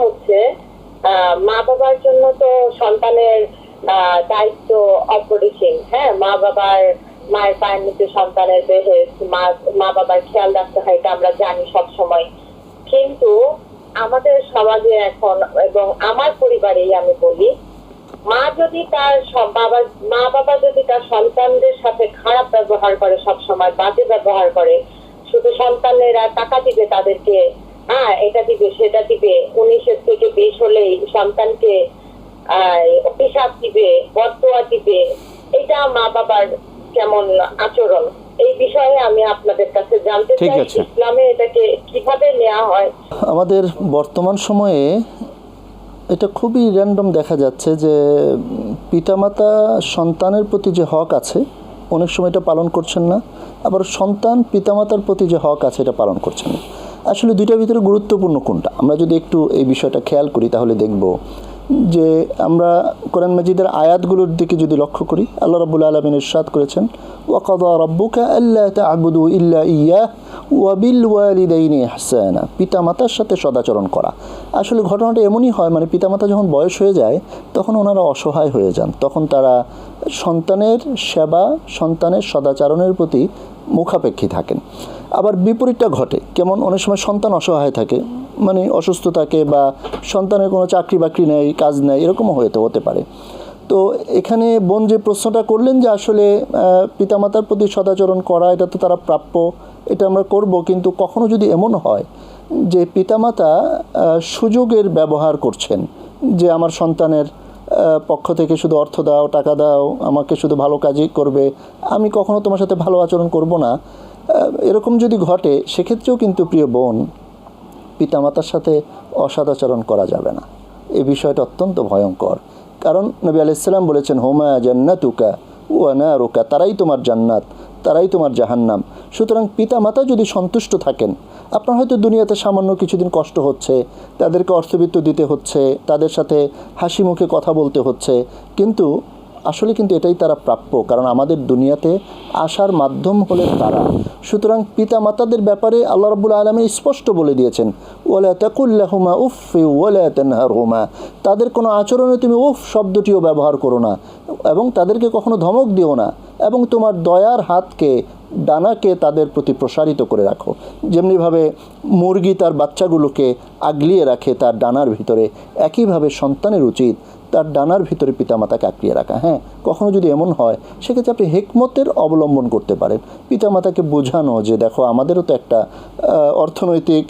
হচ্ছে মা বাবার জন্য তো সন্তানের দায়িত্ব অপরিসীম। হ্যাঁ মা বাবার, মায়ের পায়ের নিচে সন্তানের বেহেস মা মা বাবার খেয়াল রাখতে হয়, এটা আমরা জানি সব সময় কিন্তু আমাদের সমাজে এখন, এবং আমার পরিবারেই আমি বলি, মা যদি তার বাবা, মা বাবা যদি তার সন্তানদের সাথে খারাপ ব্যবহার করে সব সময় বাজে ব্যবহার করে, শুধু সন্তানেরা টাকা দিবে তাদেরকে দিবে সেটা দিবে উনিশের থেকে বিশ হলেই সন্তানকে অভিশাপ দিবে বদোয়া দিবে এটা মা বাবার কেমন আচরণ? এই বিষয়ে আমি আপনাদের কাছে জানতে চাই ইসলামে এটাকে কীভাবে নেওয়া হয়? আমাদের বর্তমান সময়ে এটা খুবই র্যান্ডম দেখা যাচ্ছে যে পিতামাতা সন্তানের প্রতি যে হক আছে অনেক সময় এটা পালন করছেন না আবার সন্তান পিতামাতার প্রতি যে হক আছে এটা পালন করছেন না। আসলে দুইটার ভিতরে গুরুত্বপূর্ণ কোনটা? আমরা যদি একটু এই বিষয়টা খেয়াল করি, তাহলে দেখব যে আমরা কোরআন মাজিদের আয়াতগুলোর দিকে যদি লক্ষ্য করি, আল্লাহ রাবুল আলমিন ইরশাদ করেছেন ওয়াকাদা রব্বুকা আল্লাহ তা'বুদু ইল্লা ইয়া ওয়াবিল ওয়ালিদাইনি হাসানা পিতামাতার সাথে সদাচরণ করা। আসলে ঘটনাটা এমনই হয় মানে পিতামাতা যখন বয়স হয়ে যায়, তখন ওনারা অসহায় হয়ে যান। তখন তারা সন্তানের সেবা, সন্তানের সদাচরণের প্রতি মুখাপেক্ষী থাকেন। আবার বিপরীতটা ঘটে। কেমন? অনেক সময় সন্তান অসহায় থাকে। মানে অসুস্থ থাকে বা সন্তানের কোনো চাকরি বাকরি নেই, কাজ নেই, এরকমও হয়তো হতে পারে। তো এখানে বোন যে প্রশ্নটা করলেন যে আসলে পিতামাতার প্রতি সদাচরণ করা, এটা তো তারা প্রাপ্য, এটা আমরা করব, কিন্তু কখনো যদি এমন হয় যে পিতামাতা সুযোগের ব্যবহার করছেন, যে আমার সন্তানের পক্ষ থেকে শুধু অর্থ দাও, টাকা দাও, আমাকে শুধু ভালো কাজই করবে। আমি কখনো তোমার সাথে ভালো আচরণ করব না। এরকম যদি ঘটে, সেক্ষেত্রেও কিন্তু প্রিয় বোন, পিতামাতার সাথে অসদাচরণ করা যাবে না। এই বিষয়টা অত্যন্ত ভয়ঙ্কর। কারণ নবী আলাইসাল্লাম বলেছেন, হোমা জান্নাতুকা ওয়ানা রোকা তারাই তোমার জান্নাত, তারাই তোমার জাহান্নাম। সুতরাং পিতামাতা যদি সন্তুষ্ট থাকেন আপনার হয়তো দুনিয়াতে সামান্য কিছুদিন কষ্ট হচ্ছে, তাদেরকে অর্থবিত্ত দিতে হচ্ছে, তাদের সাথে হাসি মুখে কথা বলতে হচ্ছে, কিন্তু আসলে কিন্তু এটাই তারা প্রাপ্য, কারণ আমাদের দুনিয়াতে আসার মাধ্যম হলেন তারা। সুতরাং পিতা মাতাদের ব্যাপারে আল্লাহ রাবুল আলমী স্পষ্ট বলে দিয়েছেন ওলা তাকুল্লাহুমা উফ ওলা তাদের কোনো আচরণে তুমি উফ শব্দটিও ব্যবহার করো না এবং তাদেরকে কখনো ধমক দিও না। এবং তোমার দয়ার হাতকে, ডানাকে তাদের প্রতি প্রসারিত করে রাখো। যেমনিভাবে মুরগি তার বাচ্চাগুলোকে আগলিয়ে রাখে তার ডানার ভিতরে, একইভাবে সন্তানের উচিত তার ডানার ভিতরে পিতামাতাকে আঁকড়িয়ে রাখা হ্যাঁ কখনো যদি এমন হয়, সেক্ষেত্রে আপনি হেকমতের অবলম্বন করতে পারেন। পিতামাতাকে বোঝানো যে, দেখো, আমাদেরও তো একটা অর্থনৈতিক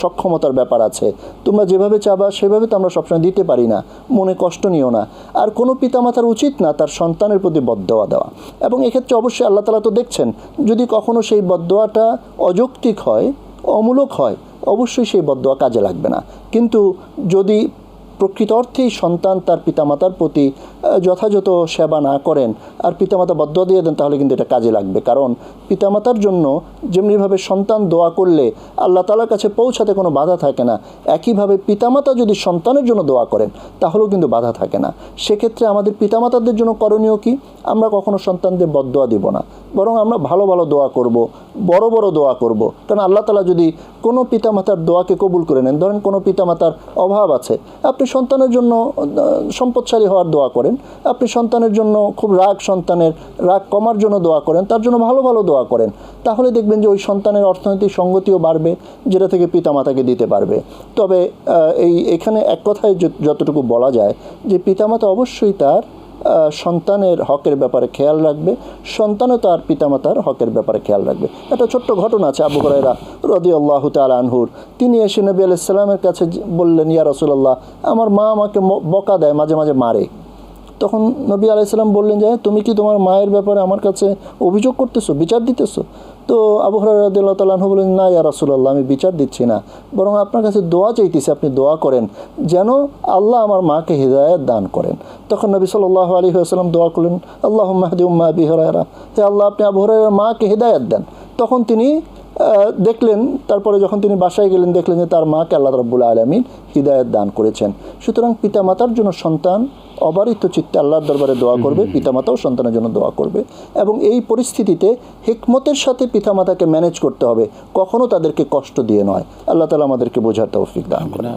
সক্ষমতার ব্যাপার আছে। তোমরা যেভাবে চাবা, সেভাবে তো আমরা সবসময় দিতে পারি না। মনে কষ্ট নিও না। আর কোনো পিতামাতার উচিত না তার সন্তানের প্রতি বদদোয়া দেওয়া। এবং এক্ষেত্রে অবশ্যই আল্লাহ তালা তো দেখছেন, যদি কখনো সেই বদদোয়াটা অযৌক্তিক হয়, অমূলক হয়, অবশ্যই সেই বদদোয়া কাজে লাগবে না। কিন্তু যদি প্রকৃত অর্থেই সন্তান তার পিতামাতার প্রতি যথাযথ সেবা না করেন আর পিতামাতা বদ্ধ দিয়ে দেন, তাহলে কিন্তু এটা কাজে লাগবে। কারণ পিতামাতার জন্য যেমনিভাবে সন্তান দোয়া করলে আল্লাহ তালার কাছে পৌঁছাতে কোনো বাধা থাকে না, একইভাবে পিতামাতা যদি সন্তানের জন্য দোয়া করেন, তাহলেও কিন্তু বাধা থাকে না। সেক্ষেত্রে আমাদের পিতামাতাদের জন্য করণীয় কি? আমরা কখনো সন্তানদের বদদোয়া দিব না। বরং আমরা ভালো ভালো দোয়া করব, বড় বড় দোয়া করব। কারণ আল্লাহ তালা যদি কোনো পিতামাতার দোয়াকে কবুল করে নেন, ধরেন কোনো পিতামাতার অভাব আছে, আপনি সন্তানের জন্য সম্পদশালী হওয়ার দোয়া করেন। আপনি সন্তানের জন্য খুব রাগ সন্তানের, রাগ কমার জন্য দোয়া করেন, তার জন্য ভালো ভালো দোয়া করেন। তাহলে দেখবেন যে ওই সন্তানের অর্থনৈতিক সঙ্গতিও বাড়বে, যেটা থেকে পিতামাতাকে দিতে পারবে। তবে এই, এখানে এক কথায় যতটুকু বলা যায় যে পিতামাতা অবশ্যই তার সন্তানের হকের ব্যাপারে খেয়াল রাখবে, সন্তানও তার পিতামাতার হকের ব্যাপারে খেয়াল রাখবে। একটা ছোট্ট ঘটনা আছে আবু হরাইরা রদি আল্লাহ তাল আনহুর। তিনি এসে নবী আলাইসাল্লামের কাছে বললেন, ইয়া রসুল্লাহ আমার মা আমাকে বকা দেয়, মাঝে মাঝে মারে। তখন নবী আলাইসাল্লাম বললেন যে তুমি কি তোমার মায়ের ব্যাপারে আমার কাছে অভিযোগ করতেছো? বিচার দিতেছো? তো আবু হরাইরাদিল্লাহ তালাহু বললেন, না, ইয়া রাসুলাল্লাহ, আমি বিচার দিচ্ছি না। বরং আপনার কাছে দোয়া চাইতেছি, আপনি দোয়া করেন, যেন আল্লাহ আমার মাকে হৃদায়ত দান করেন। তখন নবী সাল্লাহ আলী আসাল্লাম দোয়া করলেন আল্লাহ মাহদি উম্মা আবি হরাইরা হে আল্লাহ, আপনি আবু হরাইরার মাকে হৃদায়ত দেন। তখন তিনি দেখলেন তারপরে যখন তিনি বাসায় গেলেন দেখলেন যে তার মাকে আল্লাহ রব্বুল আলমিন হৃদায়ত দান করেছেন। সুতরাং পিতামাতার জন্য সন্তান অবারিত চিত্তে আল্লাহর দরবারে দোয়া করবে পিতামাতাও সন্তানের জন্য দোয়া করবে এবং এই পরিস্থিতিতে হেকমতের সাথে পিতামাতাকে ম্যানেজ করতে হবে কখনো তাদেরকে কষ্ট দিয়ে নয়। আল্লাহ তালা আমাদেরকে বোঝার তৌফিক দান করে।